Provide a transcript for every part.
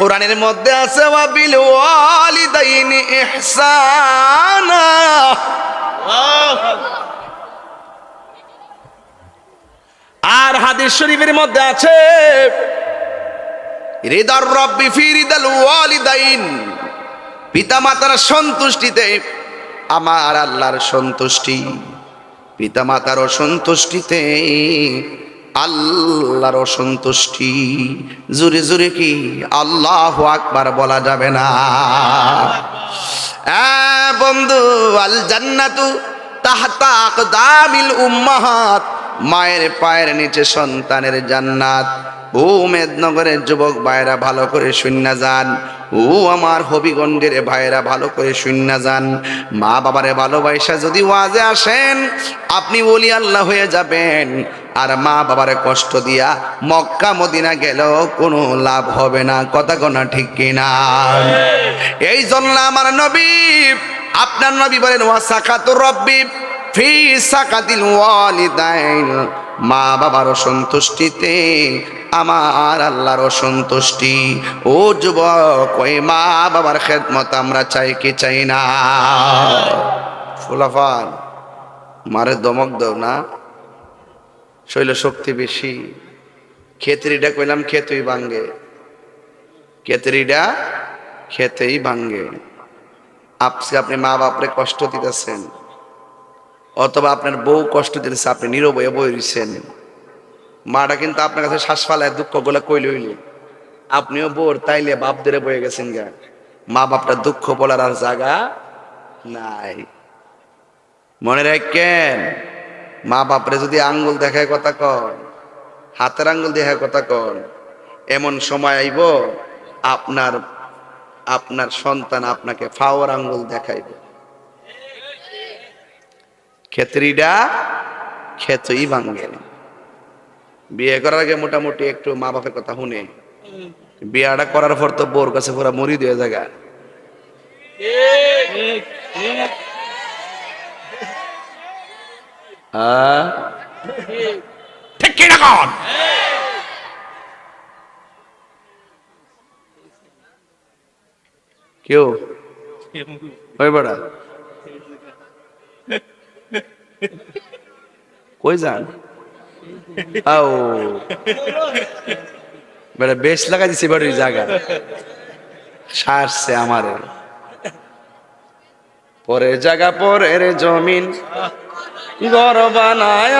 কোরআনের মধ্যে আছে, ওয়াবিল ওয়ালিদাইনি ইহসানা। আর হাদিস শরীফের মধ্যে আছে হৃদর রব্বি ফি হৃদাল ওয়ালিদাইন। পিতা মাতার সন্তুষ্টিতে আমার আল্লাহর সন্তুষ্টি পিতা মাতার অসন্তুষ্টিতে আল্লাহর অসন্তুষ্টি। জুরে জুরে কি আল্লাহ আকবার বলা যাবে না। বন্ধু আল জান্নাতু তাহতা আকদামিল উম্মাহাত। মায়ের পায়ের নিচে সন্তানের জান্নাত। ও মেদনগরের যুবক ভাইরা ভালো করে শূন্য যান। ও আমার হবিগঞ্জের ভাইরা ভালো করে শূন্য যান। মা বাবারে ভালোবাসা যদি ওয়াজে আসেন আপনি ওলি আল্লাহ হয়ে যাবেন। আর মা বাবারে কষ্ট দিয়া মক্কা মদিনা গেলেও কোনো লাভ হবে না। কথা কোনা ঠিক কিনা? এই জন্য আমার নবী আপনার নবী বলেন ওয়া ওয়াসাকাতুর রব্বি। ফি সাকাতিল ওয়ালিদাইন। মা বাবার অসন্তুষ্টিতে, আমার আল্লাহর অসন্তুষ্টি। ও যুবক, ওই মা বাবার খেদমত আমরা চাই কি চাই না? ফুলাফান মারে দমক দাও না। শৈল শক্তি বেশি। খেতরিটা কইলাম খেতুই ভাঙ্গে। খেতরিটা খেতেই ভাঙ্গে। আপসে আপনি মা বাপরে কষ্ট দিতেছেন। অথবা আপনার বউ কষ্ট দিতেছে, আপনি নীরবয়ে বই রইছেন। মাটা কিন্তু আপনার কাছে শ্বাস ফালায় দুঃখগুলা কইল হইল। আপনিও বোর, তাইলে বাপ ধরে বয়ে গেছেন গা। মা বাপটা দুঃখ বলার আর জায়গা নাই। মনে রাখেন, মা বাপরে যদি আঙ্গুল দেখায় কথা কন, হাতের আঙ্গুল দেখায় কথা কন, এমন সময় আইব, আপনার আপনার সন্তান আপনাকে ফাওয়ার আঙ্গুল দেখাইবে। ক্ষেত্রীটা ক্ষেতই ভাঙ্গে বিয়ে করার আগে মোটামুটি একটু মা বাপের কথা শুনে। বিয়াটা করার পর তো বোর কাছে পুরা মরি দিয়ে জায়গা। কন কেউ? ওই বেড়া কই আও। বেড়া বেশ লাগা দিছে বাড়ির জায়গা। সারছে আমারে। পরে জায়গা, পরের জমিন। ঘর বানায়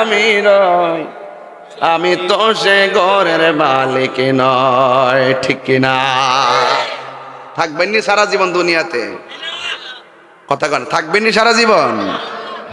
আমি রয় আমি তো সে ঘরের মালিক নয় ঠিক কিনা থাকবেননি সারা জীবন দুনিয়াতে। কথা কন থাকবেননি সারা জীবন?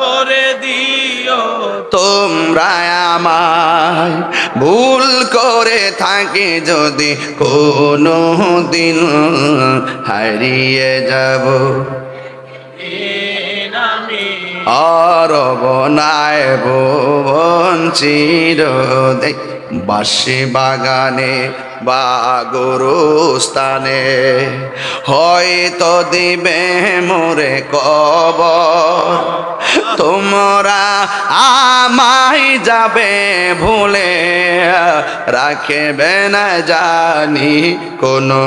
করে দিও। তোমরা আমায় ভুল করে থাকে যদি কোনো দিন হারিয়ে যাব। দিন আমি অরবনায় ভুবন চিরদে বাসি বাগানে বা গরুস্থানে, হয়তো দিবে মোরে কবর। তোমরা আমায় যাবে ভুলে, রাখবে না জানি কোনো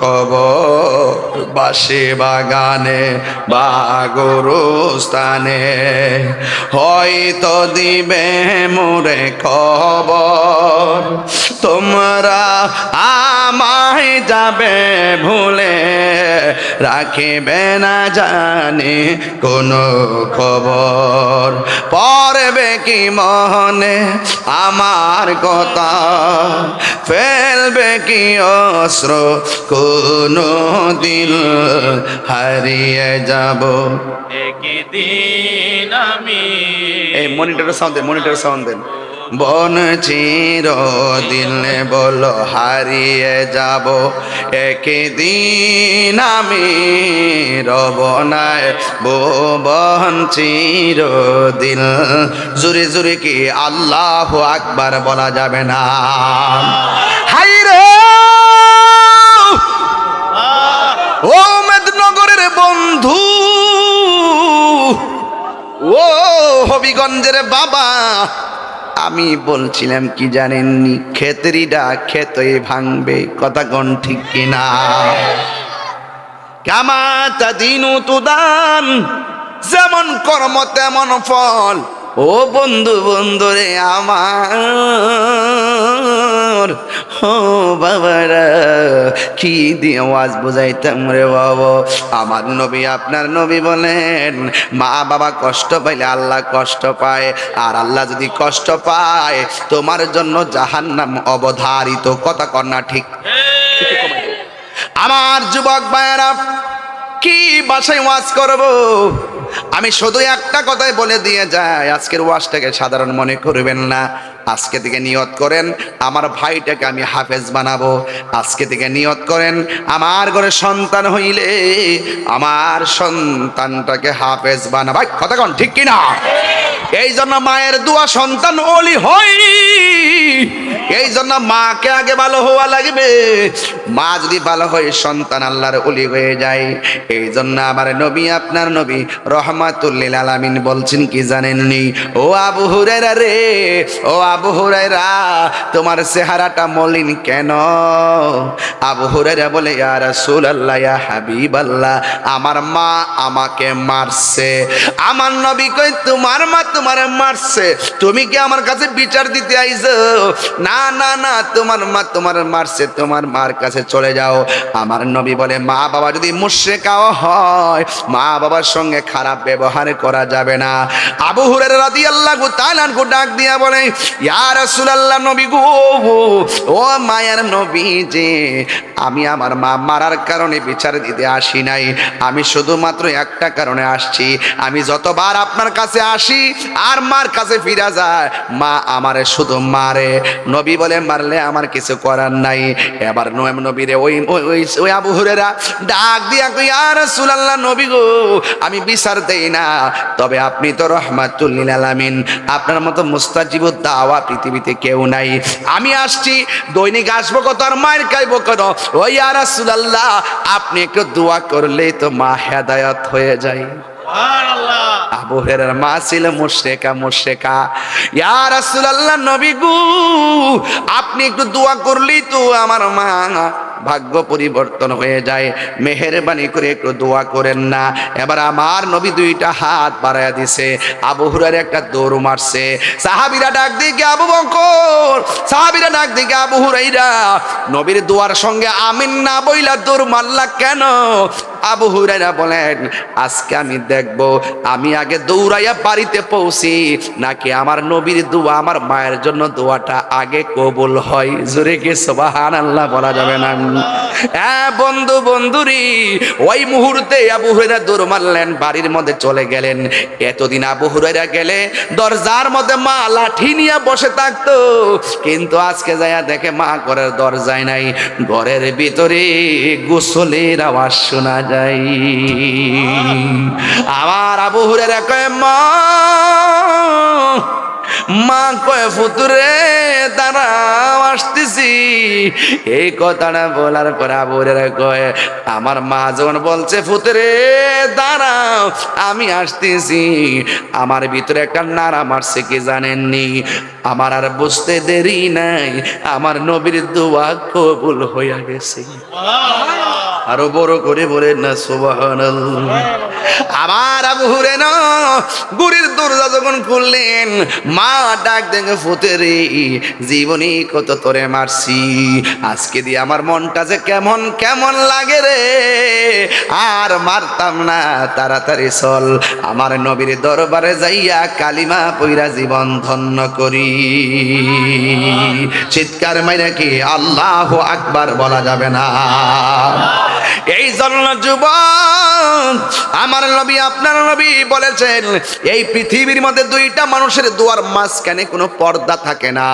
খবর বাসে বাগানে বা গরুস্থানে, হয়তো দিবে মোরে খবর তোমরা আমায় যাবে ভুলে রাখিবে না জানি কোনো খবর। পড়বে কি মনে আমার কথা? ফেলবে কি অস্ত্র? কোনো দিন হারিয়ে যাব। একদিন আমি এই মনিটরের সাউন্ড দেন মনিটরের সাউন্ড দেন। বন চিরদিন বলো হারিয়ে যাব। একদিন আমি রবনায় ভুবন চিরদিন। জুরে জুরে কি আল্লাহ আকবার বলা যাবে না? হাই রে! ও মেদনগরের বন্ধু। ও হবিগঞ্জের বাবা। আমি বলছিলাম, কি জানেননি? খেতরিটা খেতই ভাঙবে। কথা কোন ঠিক কিনা? কামাতা দিনু তুদান, যেমন কর্ম তেমন ফল। ও বন্ধু বন্ধু রে আমার ও বাবারা কি দিয়ে আওয়াজ বুঝাইতাম রে বাবা? আমার নবী আপনার নবী বলেন মা বাবা কষ্ট পাইলে আল্লাহ কষ্ট পায় আর আল্লাহ যদি কষ্ট পায় তোমার জন্য জাহান্নাম অবধারিত। কথা কন্যা ঠিক। আমার যুবক ভাইয়েরা কি বাসায় ওয়াজ করব? আমি শুধু একটা কথাই বলে দিয়ে যাই। আজকের ওয়াজটাকে সাধারণ মনে করবেন না। আজকে থেকে নিয়ত করেন, আমার ভাইটাকে আমি হাফেজ বানাবো। আজকে থেকে নিয়ত করেন, আমার ঘরে সন্তান হইলে আমার সন্তানটাকে হাফেজ বানাবো। কথা কন, ঠিক কিনা? এই জন্য মায়ের দুয়া সন্তান ওলি হয় এই জন্য মাকে আগে ভালো হওয়া লাগবে। মা যদি ভালো হয়, সন্তান আল্লাহর অলি হয়ে যায়। এই জন্য আমার নবী, আপনার নবী রহমাতুল্লিল আলামিন বলছেন কি জানেননি? ও আবু হুরাইরা রে, ও আবু হুরাইরা তোমার চেহারাটা মলিন কেন? আবু হুরাইরা বলে, ইয়া রাসূলুল্লাহ, ইয়া হাবিবাল্লাহ, আমার মা আমাকে মারছে। আমার নবী কই তোমার মা তোমার মারছে। তুমি কি আমার কাছে বিচার দিতে আইছো? না না না না, তোমার মা, তোমার মারছে তোমার মার কাছে চলে যাও। আমার নবী বলে, মা বাবা যদি মুশ্রেকাও হয়, মা বাবার সঙ্গে খারাপ ব্যবহার করা যাবে না। আবু হুরের রাদিয়াল্লাহু তাআলা গো ডাক দিয়া বলে, ইয়া রাসূলুল্লাহ নবী গো, ও মায়ার নবী যে, আমি আমার মা মারার কারণে বিচার দিতে আসি নাই। আমি শুধুমাত্র একটা কারণে আসছি। আমি যতবার আপনার কাছে আসি, আর মার কাছে ফিরা যায়, মা আমারে শুধু মারে। নবী বলে, মারলে আমার কিছু করার নাই। এবার নোয়েম নবীরে ওই, ওই- ওই আবু হুরেরা ডাক দিয়া কই আর রাসূলুল্লাহ, নবী গো, আমি বিচার দেই না। তবে আপনি তো রহমাতুল্লিল আলামিন। আপনার মতো মুস্তাজিবুদ দাওয়া পৃথিবীতে কেউ নাই। আমি আসছি, দৈনিক আসব কত আর মায়ের খাইবো কেন ওই আর রাসূলুল্লাহ, আপনি একটু দোয়া করলেই তো মা হেদায়ত হয়ে যায়। সুবহানাল্লাহ। আবু হেরার মা ছিল ইয়া রাসূলুল্লাহ নবী গো, আপনি একটু দোয়া করলেই তো আমার মা ভাগ্য পরিবর্তন হয়ে যায়। মেহেরবানি করে একটু দোয়া করেন না। এবার আমার নবী দুইটা হাত বাড়ায়া দিছে। আবু হুরার একটা দৌড় মারছে। সাহাবীরা ডাক দিকে আবু বকর! সাহাবীরা ডাক দিকে আবু হুরাইরা নবীর দোয়ার সঙ্গে আমিন না বইলা দৌড় মারলা কেন? আবু হুরাইরা বলেন, আজকে আমি দেখব, আমি আগে দৌড়াইয়া বাড়িতে পৌঁছি, নাকি আমার নবীর দোয়া, আমার মায়ের জন্য দোয়াটা আগে কবুল হয়? জোরে কে সোবাহান আল্লাহ বলা যাবে না? হ্যাঁ বন্ধু, বন্ধুরি, ওই মুহূর্তে আবু হুরাইরা দৌড় মারলেন, বাড়ির মধ্যে চলে গেলেন। এতদিন আবু হুরাইরা গেলে দরজার মধ্যে মা লাঠি নিয়ে বসে থাকতো, কিন্তু আজকে যাইয়া দেখে মা ঘরের দরজায় নাই, ঘরের ভিতরে গোসলের আওয়াজ শোনা যায় আমার আবু হুরেরা কয়, মা মা কয়, ফুতুরে, দাঁড়াও, আসতেছি। এই কথাটা বলার পর আবুরেরা কয়, আমার মা যখন বলছে, ফুতুরে, দাঁড়াও, আমি আসতেছি। আমার ভিতরে একটা নাড়া মারছে কি জানেননি? আমার আর বুঝতে দেরি নাই। আমার নবীর দোয়া কবুল হইয়া গেছে। আরও বড় করে বলেন না, সুবহানাল্লাহ। আমার আবু হুরেন গুরির দরজা যখন খুললেন, মা ডাক দেখে ফুতে রে জীবনী কত তোরে মারছি। আজকে দিয়ে আমার মনটা যে কেমন কেমন লাগে রে। আর মারতাম না, তাড়াতাড়ি চল। আমার নবীর দরবারে যাইয়া কালিমা পইরা জীবন ধন্য করি। চিৎকার মাইরা কি আল্লাহ আকবার বলা যাবে না। এই জন্য যুব আমার নবী, আপনার নবী বলেছেন, এই পৃথিবীর মধ্যে দুইটা মানুষের দুয়ার মাঝখানে কোনো পর্দা থাকে না।